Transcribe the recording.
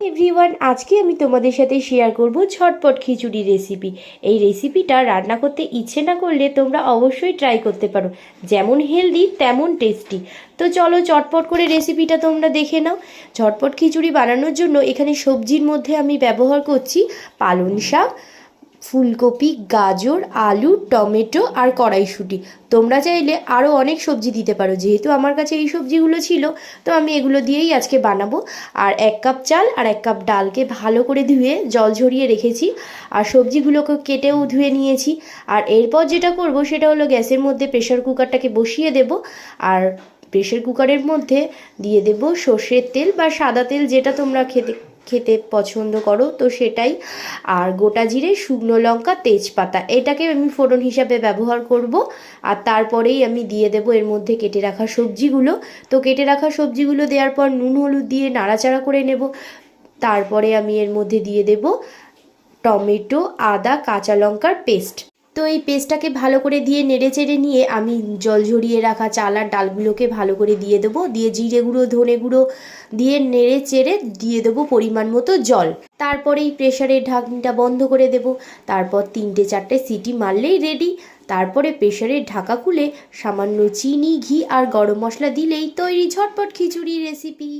Everyone আজকে আমি তোমাদের সাথে শেয়ার করব ছটপট খিচুড়ি রেসিপি এই রেসিপিটা রান্না করতে ইচ্ছে না করলে তোমরা অবশ্যই ট্রাই করতে পারো। যেমন হেলদি তেমন টেস্টি তো চলো চটপট করে রেসিপিটা তোমরা দেখে নাও। ছটপট খিচুড়ি বানানোর জন্য এখানে সবজির মধ্যে আমি ব্যবহার করছি পালং শাক ফুলকপি, গাজর, আলু, টমেটো আর কড়াইশুঁটি। তোমরা চাইলে আরও অনেক সবজি দিতে পারো। যেহেতু আমার কাছে এই সবজিগুলো ছিল, তো আমি এগুলো দিয়েই আজকে বানাবো। আর এক কাপ চাল আর এক কাপ ডালকে ভালো করে ধুয়ে জল ঝরিয়ে রেখেছি। আর সবজিগুলোকে কেটেও ধুয়ে নিয়েছি। আর এরপর যেটা করব, সেটা হলো গ্যাসের মধ্যে প্রেশার কুকারটাকে বসিয়ে দেব। আর প্রেশার কুকারের মধ্যে দিয়ে দেব সর্ষের তেল বা সাদা তেল, যেটা তোমরা খেতে খেতে পছন্দ করো, তো সেটাই। আর গোটা জিরে, শুকনো লঙ্কা, তেজপাতা, এটাকে আমি ফোড়ন হিসাবে ব্যবহার করব। আর তারপরেই আমি দিয়ে দেব এর মধ্যে কেটে রাখা সবজিগুলো। তো কেটে রাখা সবজিগুলো দেওয়ার পর নুন, হলুদ দিয়ে নাড়াচাড়া করে নেব। তারপরে আমি এর মধ্যে দিয়ে দেব টমেটো, আদা, কাঁচা লঙ্কার পেস্ট। তো এই পেস্টটাকে ভালো করে দিয়ে নেড়ে চেড়ে নিয়ে আমি জল ঝরিয়ে রাখা চাল আর ডালগুলোকে ভালো করে দিয়ে দেবো। দিয়ে জিরে গুঁড়ো, ধনে গুঁড়ো দিয়ে নেড়ে চেড়ে দিয়ে দেবো পরিমাণ মতো জল। তারপরে এই প্রেশারের ঢাকনিটা বন্ধ করে দেব। তারপর তিনটে চারটে সিটি মারলেই রেডি। তারপরে প্রেশারের ঢাকা খুলে সামান্য চিনি, ঘি আর গরম মশলা দিলেই তৈরি ঝটপট খিচুড়ি রেসিপি।